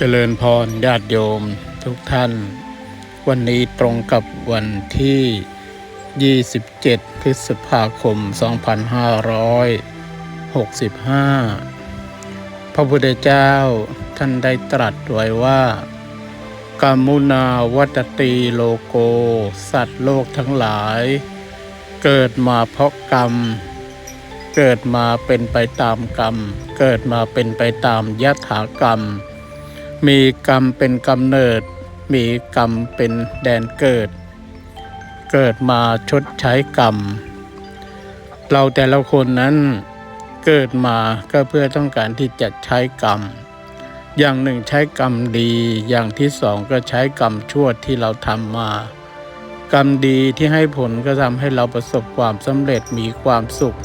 เจริญพรญาติโยมทุกท่าน วันนี้ตรงกับวันที่ 27 พฤษภาคม 2565 พระพุทธเจ้าท่านได้ตรัสไว้ว่ากามุนาวัตตีโลโก สัตว์โลกทั้งหลาย เกิดมาเพราะกรรม เกิดมาเป็นไปตามกรรม เกิดมาเป็นไปตามยถากรรม มีกรรมเป็นกำเนิด มีกรรมเป็นแดนเกิด เกิดมาชดใช้กรรม เราแต่ละคนนั้นเกิดมาก็เพื่อต้องการที่จะใช้กรรม อย่างหนึ่งใช้กรรมดี อย่างที่สองก็ใช้กรรมชั่วที่เราทำมา กรรมดีที่ให้ผลก็ทำให้เราประสบความสำเร็จมีความสุข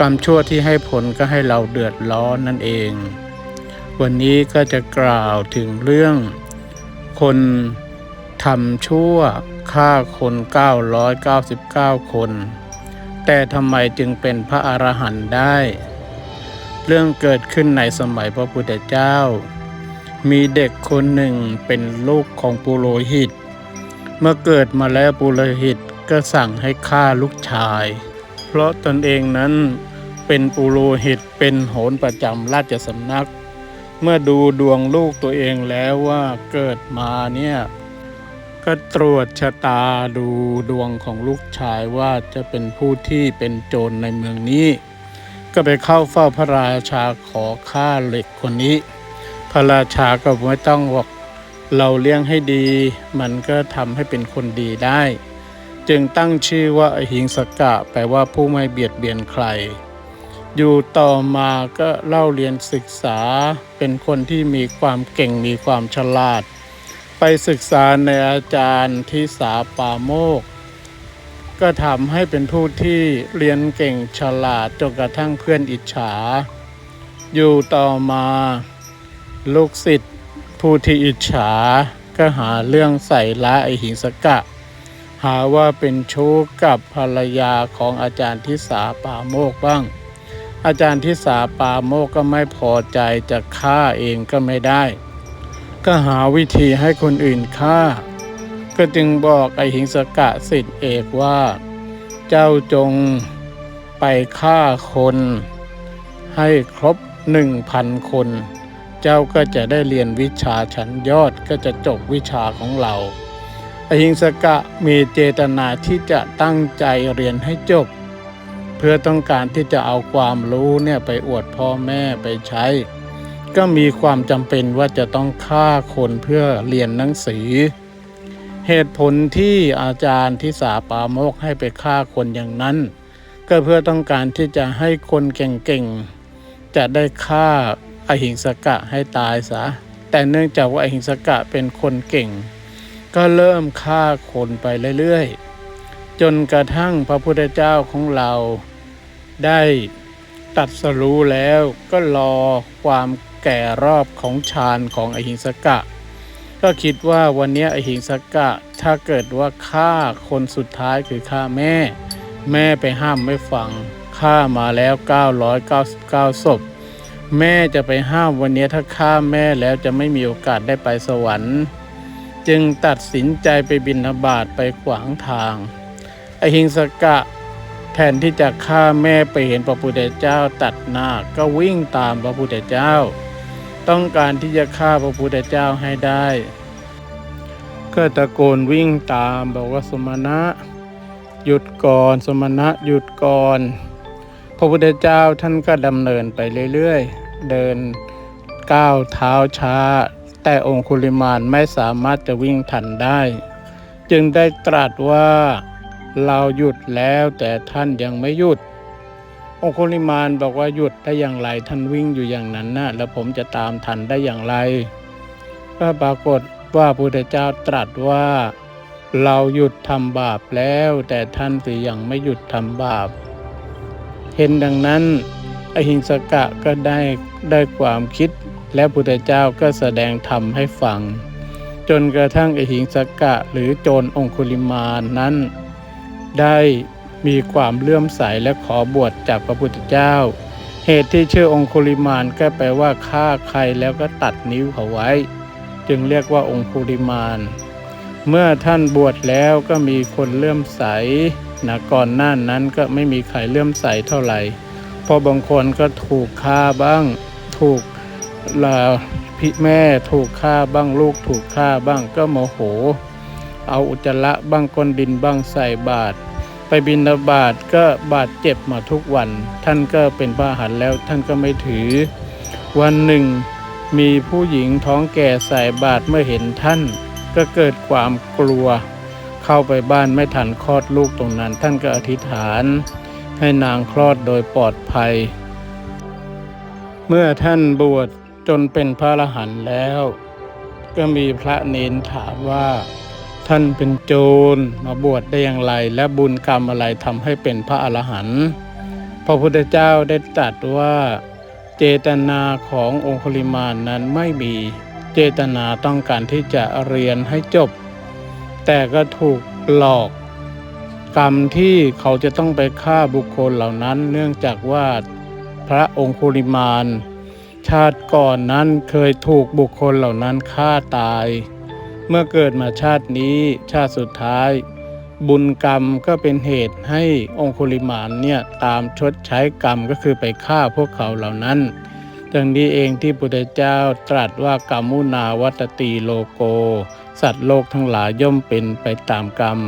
กรรมชั่วที่ให้ผลก็ให้เราเดือดร้อนนั่นเอง วันนี้ก็จะกล่าวถึงเรื่อง คนทำชั่วฆ่าคน 999 คน แต่ทำไมจึงเป็นพระอรหันต์ได้ เรื่องเกิดขึ้นในสมัยพระพุทธเจ้า มีเด็กคนหนึ่งเป็นลูกของปุโรหิต เมื่อเกิดมาแล้วปุโรหิตก็สั่งให้ฆ่าลูกชาย เพราะตนเองนั้นเป็นปุโรหิตเป็นโหรประจำราชสำนัก เมื่อดูดวงลูกตัวเองแล้วว่าเกิดมาเนี่ยก็ตรวจชะตาดูดวงของลูกชายว่าจะเป็นผู้ที่เป็นโจรในเมืองนี้ ก็ไปเข้าเฝ้าพระราชาขอฆ่าเหล็กคนนี้ พระราชาก็ไม่ต้องบอกเราเลี้ยงให้ดี มันก็ทำให้เป็นคนดีได้ จึงตั้งชื่อว่าอหิงสกะ แปลว่าผู้ไม่เบียดเบียนใคร อยู่ต่อมาก็เล่าเรียนศึกษาเป็นคนที่มีความเก่งมีความฉลาด ไปศึกษาในอาจารย์ที่สาปาโมก ก็ทำให้เป็นผู้ที่เรียนเก่งฉลาดจนกระทั่งเพื่อนอิจฉา อยู่ต่อมาลูกศิษย์ผู้ที่อิจฉาก็หาเรื่องใส่ร้ายไอหิงสกะ หาว่าเป็นชู้กับภรรยาของอาจารย์ทิสาปาโมกบ้าง อาจารย์ทิสาปาโมกก็ไม่พอใจจะฆ่าเองก็ไม่ได้ ก็หาวิธีให้คนอื่นฆ่า ก็จึงบอกไอหิงสกะสิทธิเอกว่า เจ้าจงไปฆ่าคน ให้ครบหนึ่งพันคน เจ้าก็จะได้เรียนวิชาชั้นยอดก็จะจบวิชาของเราไอหิงสกะมีเจตนาที่จะตั้งใจเรียนให้จบ พื่อต้องการที่จะเอาความรู้เนี่ยไปอวดพ่อแม่ไปใช้ ก็มีความจำเป็นว่าจะต้องฆ่าคนเพื่อเรียนหนังสือ เหตุผลที่อาจารย์ที่สาปาโมกให้ไปฆ่าคนอย่างนั้น ก็เพื่อต้องการที่จะให้คนเก่งๆ จะได้ฆ่าอหิงสกะให้ตายซะแต่เนื่องจากว่าอหิงสกะเป็นคนเก่ง ก็เริ่มฆ่าคนไปเรื่อยๆ จนกระทั่งพระพุทธเจ้าของเรา ได้ตัดสรู้แล้วก็รอความแก่รอบของฌานของอหิงสกะ ก็คิดว่าวันนี้อหิงสกะถ้าเกิดว่าฆ่าคนสุดท้ายคือฆ่าแม่ แม่ไปห้ามไม่ฟังฆ่ามาแล้ว 999ศพแม่จะไปห้ามวันนี้ถ้าฆ่าแม่แล้วจะไม่มีโอกาสได้ไปสวรรค์ จึงตัดสินใจไปบินบาตไปขวางทาง อหิงสกะ แทนที่จะฆ่าแม่ไปเห็นพระพุทธเจ้าตัดหน้าก็วิ่งตามพระพุทธเจ้า ต้องการที่จะฆ่าพระพุทธเจ้าให้ได้ ก็ตะโกนวิ่งตามบอกว่าสมณะ หยุดก่อนสมณะหยุดก่อน พระพุทธเจ้าท่านก็ดำเนินไปเรื่อยๆ เดินก้าวเท้าช้า แต่องคุลิมานไม่สามารถจะวิ่งทันได้ จึงได้ตรัสว่า เราหยุดแล้วแต่ท่านยังไม่หยุด องคุลิมานบอกว่าหยุดได้อย่างไรท่านวิ่งอยู่อย่างนั้นนะแล้วผมจะตามทันได้อย่างไรก็ปรากฏว่าพระพุทธเจ้าตรัสว่า เราหยุดทำบาปแล้ว แต่ท่านสิยังไม่หยุดทำบาป เห็นดังนั้นอหิงสกะก็ได้ได้ความคิด และพุทธเจ้าก็แสดงธรรมให้ฟัง จนกระทั่งอหิงสกะหรือโจรองคุลิมานนั้น ได้มีความเลื่อมใสและขอบวชจากพระพุทธเจ้า เหตุที่ชื่อองคุลิมานก็แปลว่าฆ่าใครแล้วก็ตัดนิ้วเขาไว้ จึงเรียกว่าองคุลิมาน เมื่อท่านบวชแล้วก็มีคนเลื่อมใสนะก่อนหน้านั้นก็ไม่มีใครเลื่อมใสเท่าไหร่เพราะบางคนก็ถูกฆ่าบ้าง ถูกลาพี่แม่ถูกฆ่าบ้างลูกถูกฆ่าบ้างก็โมโห เอาอุจจาระบ้างก้นดินบ้างใส่บาตรไปบินบาตก็บาดเจ็บมาทุกวัน ท่านก็เป็นพระหันแล้วท่านก็ไม่ถือ วันหนึ่ง มีผู้หญิงท้องแก่ใส่บาตรเมื่อเห็นท่าน ก็เกิดความกลัว เข้าไปบ้านไม่ทันคลอดลูกตรงนั้น ท่านก็อธิษฐาน ให้นางคลอดโดยปลอดภัย เมื่อท่านบวชจนเป็นพระอรหันต์แล้ว ก็มีพระเนนถามว่า ท่านเป็นโจรมาบวชได้อย่างไร และบุญกรรมอะไรทำให้เป็นพระอรหันต์พระพุทธเจ้าได้ตรัสว่าเจตนาขององคุลิมานนั้นไม่มีเจตนาต้องการที่จะเรียนให้จบ แต่ก็ถูกหลอก กรรมที่เขาจะต้องไปฆ่าบุคคลเหล่านั้น เนื่องจากว่าพระองคุลิมาน ชาติก่อนนั้นเคยถูกบุคคลเหล่านั้นฆ่าตาย เมื่อเกิดมาชาตินี้ชาติสุดท้าย บุญกรรมก็เป็นเหตุให้องคุลิมานเนี่ยตามชดใช้กรรมก็คือไปฆ่าพวกเขาเหล่านั้นดังนี้เองที่พุทธเจ้าตรัสว่ากรรมุนาวัตตีโลโก สัตว์โลกทั้งหลายย่อมเป็นไปตามกรรม